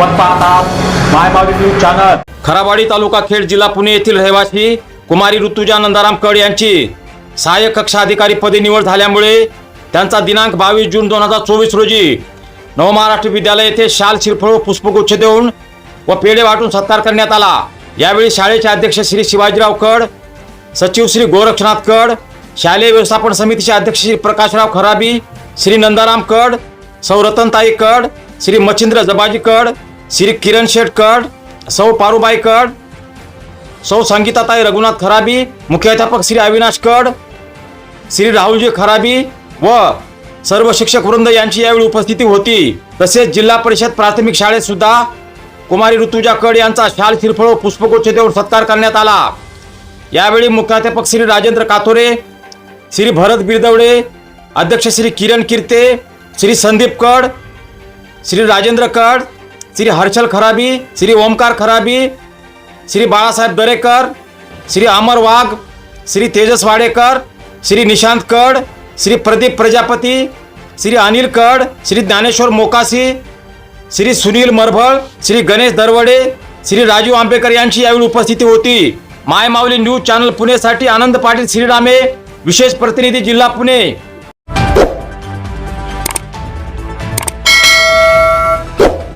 आपण पाहतात my news channel. Kharabadi तालुका खेड जिल्हा पुणे येथील रहिवासी कुमारी ऋतुजा नंदाराम कड यांची सहाय्यक कक्षा अधिकारी पदी निवड झाल्यामुळे त्यांचा दिनांक बावीस जून दोन हजार चोवीस रोजी नवमहाराष्ट्र विद्यालय येथे शाल शिरफळ पुष्पगुच्छ देऊन व पेढे वाटून सत्कार करण्यात आला. यावेळी शाळेचे अध्यक्ष श्री शिवाजीराव कड सचिव श्री गोरक्षनाथ कड शालेय व्यवस्थापन समितीचे अध्यक्ष श्री प्रकाशराव खराबी श्री नंदाराम कड सौरतनताई कड श्री मच्छिंद्र जबाजी कड श्री किरण शेठ कड सौ पारुबाई कड सौ संगीताताई रघुनाथ खराबी मुख्याध्यापक श्री अविनाश कड श्री राहुलजी खराबी व सर्व शिक्षक वृंद यांची यावेळी उपस्थिती होती. तसेच जिल्हा परिषद प्राथमिक शाळेत सुद्धा कुमारी ऋतुजा कड यांचा शाल शिरफळ व पुष्पगुच्छ देऊन सत्कार करण्यात आला. यावेळी मुख्याध्यापक श्री राजेंद्र कातोरे श्री भरत बिरदवडे अध्यक्ष श्री किरण किर्ते श्री संदीप कड श्री राजेंद्र कड श्री हर्षल खराबी श्री ओमकार खराबी श्री बाळासाहेब दरेकर श्री अमर वाघ श्री तेजस वाडेकर श्री निशांत कड श्री प्रदीप प्रजापती श्री अनिल कड श्री ज्ञानेश्वर मोकासी श्री सुनील मरभळ श्री गणेश दरवडे श्री राजीव आंबेकर यांची यावेळी उपस्थिती होती. मायमावली न्यूज चॅनल पुणेसाठी आनंद पाटील श्रीरामे विशेष प्रतिनिधी जिल्हा पुणे.